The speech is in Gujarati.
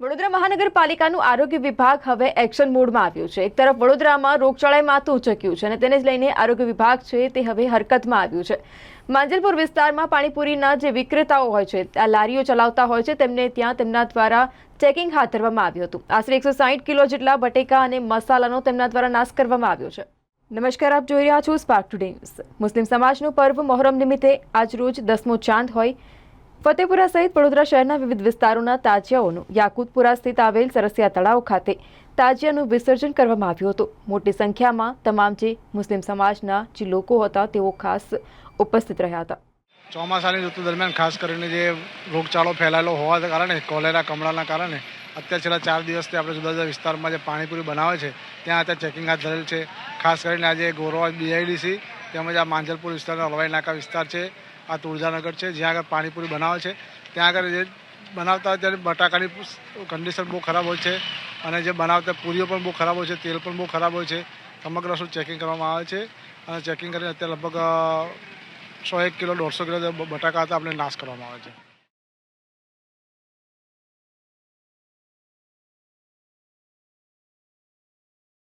વડોદરા મહાનગરપાલિકાનું આરોગ્ય વિભાગ હવે એક્શન મોડમાં આવ્યું છે. એક તરફ વડોદરામાં રોગચાળાએ માથું ઉચક્યું છે અને તેને જ લઈને આરોગ્ય વિભાગ છે તે હવે હરકતમાં આવ્યું છે. માંજલપુર વિસ્તારમાં પાણીપુરીના જે વિક્રેતાઓ હોય છે, આ લારીઓ ચલાવતા હોય છે, તેમને ત્યાં તેમના દ્વારા ચેકિંગ હાથ ધરવામાં આવ્યું હતું. આશરે એકસો સાઠ કિલો જેટલા બટેકા અને મસાલાનો તેમના દ્વારા નાશ કરવામાં આવ્યો છે. નમસ્કાર, આપ જોઈ રહ્યા છો સ્પાર્ક ટુડે ન્યૂઝ મુસ્લિમ સમાજનું પર્વ મોહરમ નિમિત્તે આજરોજ દસમો ચાંદ હોય ફતેપુરા સહિત વડોદરા શહેરના વિવિધ વિસ્તારોના તાજિયાઓનું યાકુતપુરા સ્થિત આવેલ સરસિયા તળાવ ખાતે તાજિયાનું વિસર્જન કરવામાં આવ્યું હતું. મોટી સંખ્યામાં તમામ જે મુસ્લિમ સમાજના જે લોકો હતા, તેઓ ખાસ ઉપસ્થિત રહ્યા હતા. ચોમાસાની ઋતુ દરમિયાન ખાસ કરીને જે રોગચાળો ફેલાયેલો હોવાના કારણે, કોલેરા કમળાના કારણે, અત્યારે છેલ્લા ચાર દિવસથી આપણે જુદા જુદા વિસ્તારમાં જે પાણીપુરી બનાવે છે, ત્યાં અત્યારે ચેકિંગ હાથ ધરેલ છે. ખાસ કરીને આજે ગોરવા બીઆઈડીસી તેમજ આ માંજલપુર વિસ્તારના હળવાઈ નાકા વિસ્તાર છે, આ તુળજાનગર છે, જ્યાં આગળ પાણીપુરી બનાવે છે. ત્યાં આગળ જે બનાવતા હોય ત્યારે બટાકાની કન્ડિશન બહુ ખરાબ હોય છે અને જે બનાવતા પૂરીઓ પણ બહુ ખરાબ હોય છે, તેલ પણ બહુ ખરાબ હોય છે. સમગ્ર શું ચેકિંગ કરવામાં આવે છે અને ચેકિંગ કરીને અત્યારે લગભગ સો એક કિલો, દોઢસો કિલો બટાકા હતા, આપણે નાશ કરવામાં આવે છે.